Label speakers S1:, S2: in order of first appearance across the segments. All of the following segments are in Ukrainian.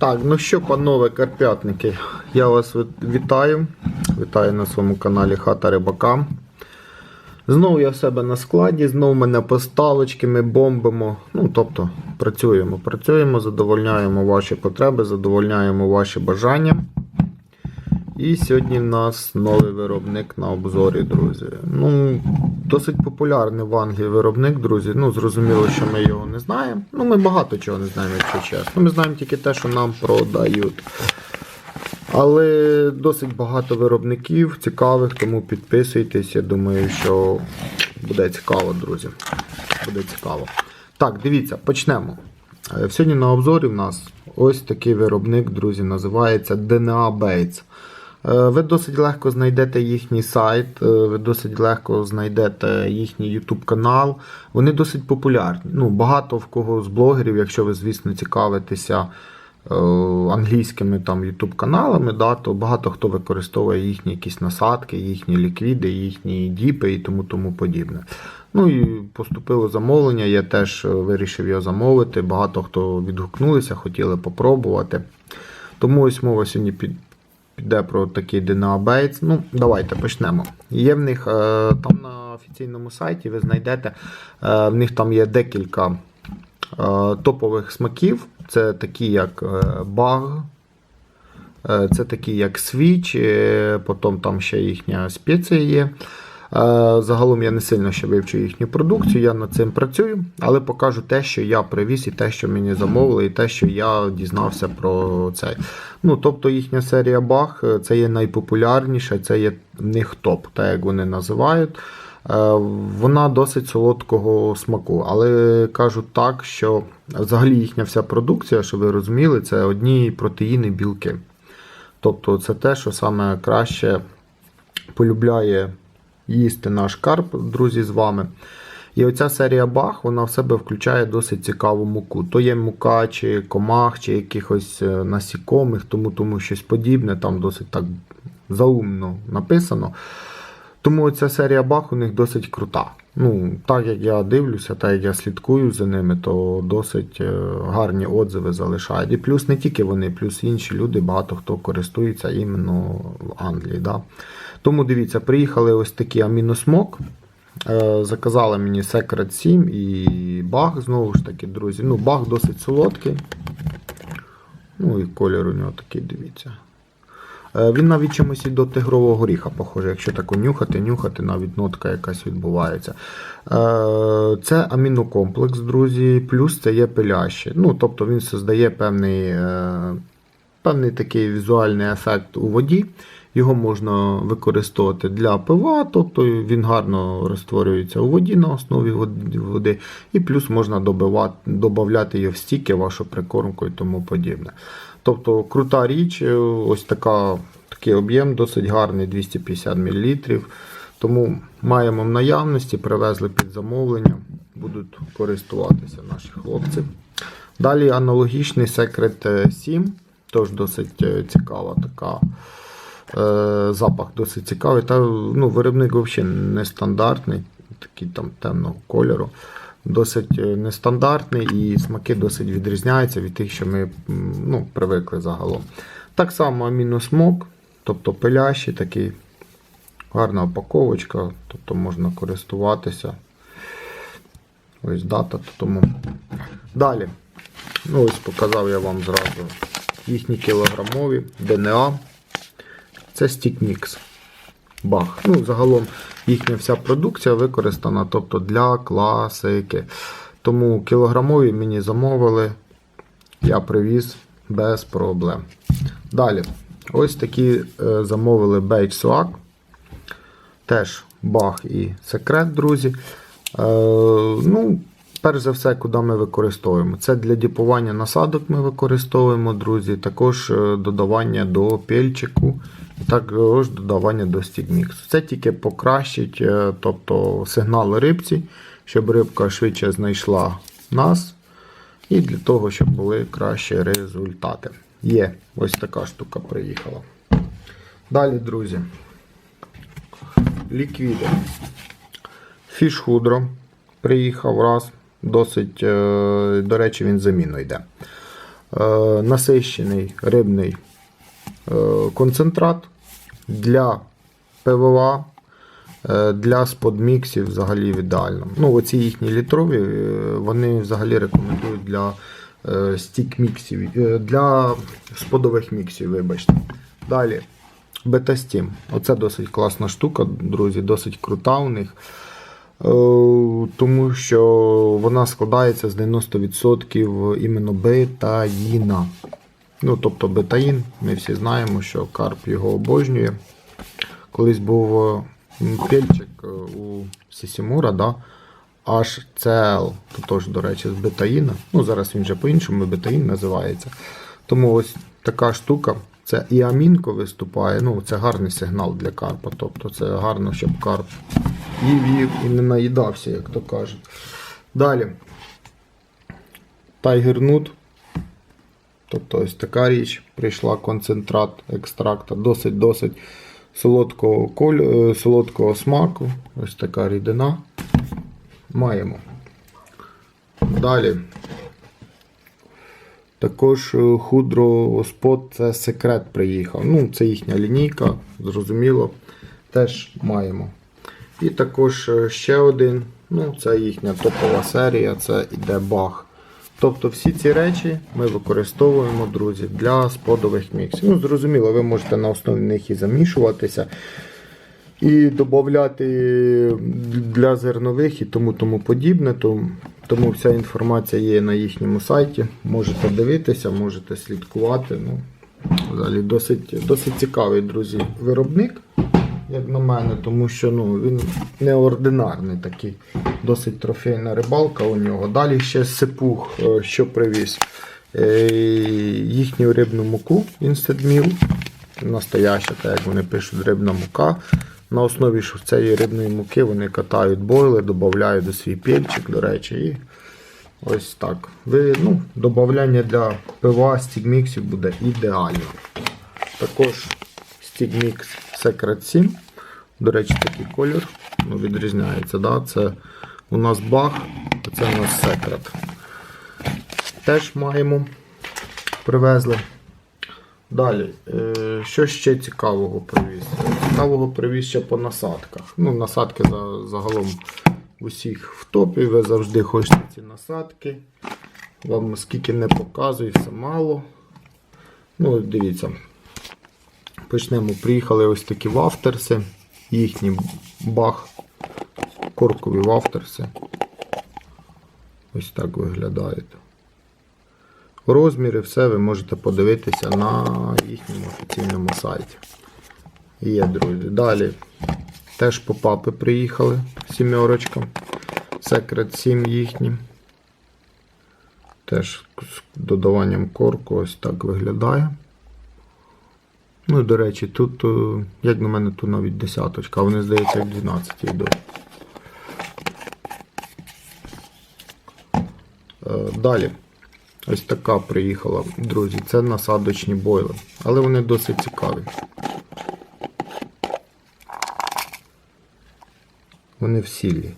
S1: Так, ну що, панове карпятники, я вас вітаю. Вітаю на своєму каналі Хата Рибака. Знову я в себе на складі, знову мене поставочки, ми бомбимо. Ну, тобто, працюємо, працюємо, задовольняємо ваші потреби, задовольняємо ваші бажання. І сьогодні в нас новий виробник на обзорі, друзі. Ну, досить популярний в Англії виробник, друзі. Ну, зрозуміло, що ми його не знаємо. Ну, ми багато чого не знаємо, якщо чесно. Ми знаємо тільки те, що нам продають. Але досить багато виробників цікавих, тому підписуйтесь. Я думаю, що буде цікаво, друзі. Буде цікаво. Так, дивіться, почнемо. Е, Сьогодні на обзорі в нас ось такий виробник, друзі, називається DNA Baits. Е, Ви досить легко знайдете їхній сайт, е, ви досить легко знайдете їхній YouTube канал. Вони досить популярні. Ну, багато в кого з блогерів, якщо ви, звісно, цікавитеся е, англійськими там YouTube каналами, да, то багато хто використовує їхні якісь насадки, їхні ліквіди, їхні діпи і тому тому подібне. Ну і поступило замовлення, я теж вирішив його замовити. Багато хто відгукнулися, хотіли попробувати. Тому ось мова сьогодні під, піде про такий DNA Baits. Ну, давайте почнемо. Є в них е, там на офіційному сайті, ви знайдете, е, в них там є декілька е, топових смаків. Це такі, як баг, це такі, як свіч, потім там ще їхня спеція є. Е, Загалом я не сильно ще вивчу їхню продукцію, я над цим працюю, але покажу те, що я привіз, і те, що мені замовили, і те, що я дізнався про це. Ну, тобто їхня серія баг е, це є найпопулярніша, це є в них топ, так як вони називають. Е, Вона досить солодкого смаку, але кажуть так, що взагалі їхня вся продукція, щоб ви розуміли, це одні протеїни, білки. Тобто це те, що саме краще полюбляє їсти наш карп, друзі, з вами. І оця серія бах, вона в себе включає досить цікаву муку. То є мука, чи комах, чи якихось е, насікомих, тому, тому щось подібне, там досить так заумно написано. Тому ця серія бах у них досить крута. Ну, так як я дивлюся, так як я слідкую за ними, то досить е, гарні отзиви залишають. І плюс не тільки вони, плюс інші люди, багато хто користується іменно в Англії. Да? Тому дивіться, приїхали ось такі аміносмок. Е, Заказали мені Secret 7 і баг, знову ж таки, друзі. Ну, баг досить солодкий. Ну і колір у нього такий, дивіться. Е, Він навіть чимось і до тигрового горіха похоже, якщо так нюхати, нюхати, навіть нотка якась відбувається. Е, Це амінокомплекс, друзі, плюс це є пиляще. Ну, тобто він создає певний, е, певний такий візуальний ефект у воді. Його можна використовувати для пива, тобто він гарно розтворюється у воді на основі води, і плюс можна додати його в стіки, вашу прикормку і тому подібне. Тобто крута річ, е, ось така, такий об'єм, досить гарний 250 мл. Тому маємо в наявності, привезли під замовлення, будуть користуватися наші хлопці. Далі аналогічний Secret 7, теж досить е, цікава така. Е, запах досить цікавий. Та, ну, виробник взагалі нестандартний, такий там темного кольору. Досить е, нестандартний і смаки досить відрізняються від тих, що ми ну, привикли загалом. Так само аміносмок, тобто пилящий такий, гарна упаковочка, тобто можна користуватися. Ось дата. Тому. Далі. Ну, ось показав я вам зразу їхні кілограмові ДНА. Це Stickmix. Бах. Ну, загалом їхня вся продукція використана тобто для класики. Тому кілограмові мені замовили, я привіз без проблем. Далі, ось такі е, замовили Beige Swag. Теж бах і секрет, друзі. Е, ну, перш за все, куди ми використовуємо. Це для діпування насадок ми використовуємо, друзі. Також е, додавання до пельчику, також додавання до стігміксу. Це тільки покращить е, тобто, сигнали рибці, щоб рибка швидше знайшла нас. І для того, щоб були кращі результати. Є, ось така штука приїхала. Далі, друзі. Ліквіди. Фішхудро приїхав раз. Досить, е, до речі, він замінно йде. е, насищений рибний концентрат для ПВА, е, для сподміксів взагалі ідеально. Ну, оці їхні літрові, е, вони взагалі рекомендують для е, стік-міксів, для сподових міксів, вибачте. Далі. Бета-стім. Оце досить класна штука, друзі, досить крута у них. Тому що вона складається з 90% іменно бетаїна. Ну, тобто бетаїн, ми всі знаємо, що карп його обожнює. Колись був пельчик е, у Сісімура, да? HCL, то теж, до речі, з бетаїна. Ну, зараз він вже по-іншому бетаїн називається. Тому ось така штука. Це і амінко виступає. Ну, це гарний сигнал для карпа. Тобто це гарно, щоб карп їв, їв і не наїдався, як то кажуть. Далі. Nut. Тобто ось така річ. Прийшла концентрат екстракта. Досить-досить солодкого, коль... е, солодкого смаку. Ось така рідина. Маємо. Далі. Також е, худро спот це секрет приїхав. Ну, це їхня лінійка, зрозуміло. Теж маємо. І також е, ще один. Ну, це їхня топова серія, це іде баг. Тобто всі ці речі ми використовуємо, друзі, для сподових міксів. Ну, зрозуміло, ви можете на основі них і замішуватися. І додати для зернових і тому тому подібне. Тому, вся інформація є на їхньому сайті. Можете дивитися, можете слідкувати. Ну, взагалі досить, досить цікавий, друзі, виробник, як на мене, тому що ну, він неординарний такий. Досить трофейна рибалка у нього. Далі ще сипух, е, що привіз. Е, Їхню рибну муку Meal. Настояща, так як вони пишуть, рибна мука. На основі цієї рибної муки вони катають бойли, додають до свій пельчик, до речі. І ось так. Ви, ну, Додавання для пива стігміксів буде ідеально. Також стігмікс Secret 7. До речі, такий колір ну, відрізняється. Да? Це у нас баг, а це у нас секрет. Теж маємо, привезли. Далі, е, що ще цікавого привіз? Цікавого привіз ще по насадках. Ну, насадки за- загалом усіх в топі. Ви завжди хочете ці насадки. Вам скільки не показую, все мало. Ну, дивіться. Почнемо. Приїхали ось такі вафтерси. Їхній бах. Коркові вафтерси. Ось так виглядають. Розміри, все ви можете подивитися на їхньому офіційному сайті. Є, друзі. Далі теж попапи приїхали. Сімерочка. Секрет 7 їхні. Теж з додаванням корку ось так виглядає. Ну, до речі, тут, е, як на мене, тут навіть десяточка, а вони, здається, як 12 йдуть. Е, Далі. Ось така приїхала, друзі. Це насадочні бойли. Але вони досить цікаві. Вони в сіллі.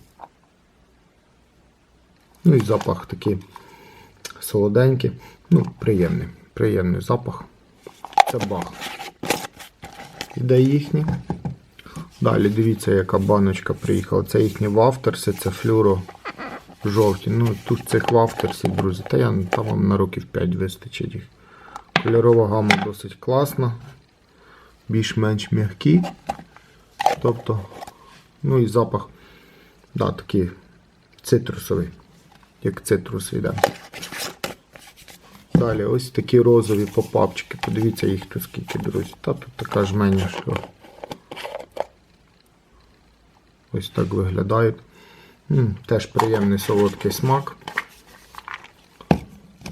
S1: Ну і запах такий солоденький. Ну, приємний. Приємний запах. Це бах. Іде їхні. Далі дивіться, яка баночка приїхала. Це їхні вафтерси, це флюро жовті. Ну, тут цих вафтерсів, друзі, та я там вам на років 5 вистачить їх. Кольорова гама досить класна. Більш-менш м'який. Тобто, ну і запах, да, такий цитрусовий, як цитрус йде. Далі ось такі розові попапчики. Подивіться їх тут скільки, друзі. Та тут така ж жменя, що ось так виглядають. М, Теж приємний солодкий смак.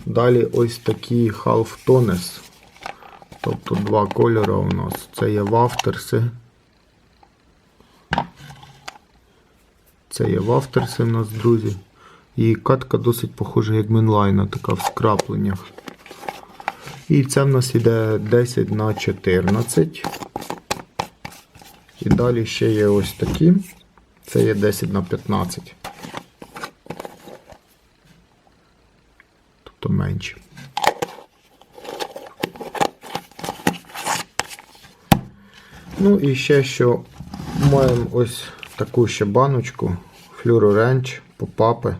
S1: Далі ось такі Half Tones. Тобто два кольори у нас. Це є вафтерси. Це є вафтерси у нас, друзі. І катка досить похожа як Мінлайна, така в скрапленнях. І це в нас йде 10 на 14. І далі ще є ось такі. Це є 10 на 15. Тобто менше. Ну і ще що маємо ось таку ще баночку Флюро Ренч, попапи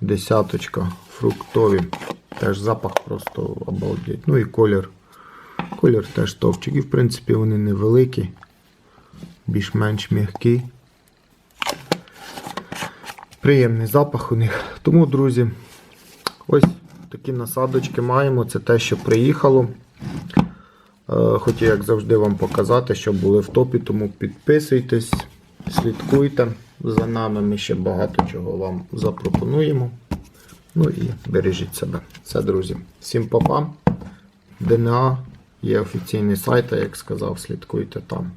S1: десяточка, фруктові. Теж запах просто обалдеть. Ну і колір. Колір теж товчик. І в принципі вони невеликі, більш-менш м'які. Приємний запах у них. Тому, друзі, ось такі насадочки маємо. Це те, що приїхало. Е, Хотів, як завжди, вам показати, щоб були в топі, тому підписуйтесь, слідкуйте за нами. Ми ще багато чого вам запропонуємо. Ну і бережіть себе. Все, друзі. Всім па-па. ДНА є офіційний сайт, а як сказав, слідкуйте там.